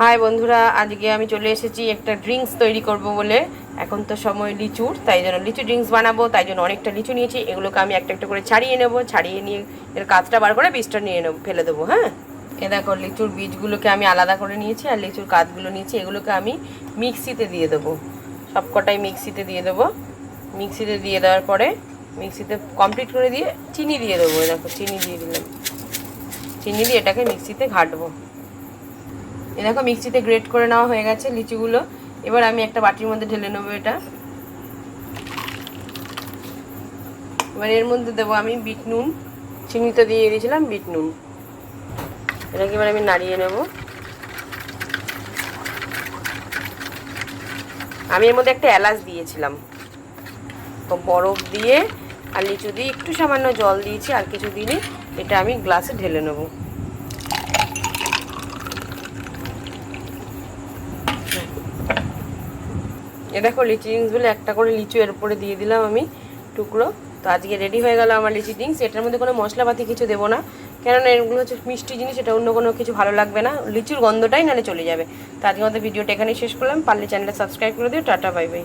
High বন্ধুরা, আজকে আমি চলে এসেছি একটা ড্রিঙ্কস তৈরি করব বলে। এখন তো সময় লিচুর, তাই জন্য লিচু ড্রিঙ্কস বানাবো, তাই জন্য অনেকটা লিচু নিয়েছি। এগুলোকে আমি একটা একটা করে ছাড়িয়ে নেব, ছাড়িয়ে নিয়ে এর কাজটা বার করে বীজটা নিয়ে নেব, ফেলে দেবো হ্যাঁ? এ দেখো, লিচুর বীজগুলোকে আমি আলাদা করে নিয়েছি আর লিচুর কাজগুলো নিয়েছি। এগুলোকে আমি মিক্সিতে দিয়ে দেবো। সবকটাই মিক্সিতে দিয়ে দেবো। মিক্সিতে দিয়ে দেওয়ার পরে মিক্সিতে কমপ্লিট করে দিয়ে চিনি দিয়ে দেবো দেখো, চিনি দিয়ে দিলাম। চিনি দিয়ে এটাকে মিক্সিতে ঘাটবো। এ দেখো মিক্সিতে গ্রেট করে নেওয়া হয়ে গেছে লিচুগুলো। এবার আমি একটা বাটির মধ্যে ঢেলে নেব এটা। এবার এর মধ্যে দেবো আমি বিট নুন। চিনিতে দিয়ে দিয়েছিলাম বিট নুন। এটাকে এবার আমি নাড়িয়ে নেব। আমি এর মধ্যে একটা এলাচ দিয়েছিলাম। তো বরফ দিয়ে আর লিচু দিয়ে একটু সামান্য জল দিয়েছি, আর কিছু দিলে এটা আমি গ্লাসে ঢেলে নেব। এ দেখো লিচি ডিংস বলে একটা করে লিচু এর উপরে দিয়ে দিলাম আমি টুকরো। তো আজকে রেডি হয়ে গেল আমার লিচি ডিংস এটার মধ্যে কোনো মশলাপাতি কিছু দেবো না। কেননা এগুলো হচ্ছে মিষ্টি জিনিস, এটা অন্য কোনো কিছু ভালো লাগবে না। লিচুর গন্ধটাই নাহলে চলে যাবে। তো আজকে আমাদের ভিডিওটা এখানেই শেষ করলাম। পারলে চ্যানেলটা সাবস্ক্রাইব করে দিও। Tata bye bye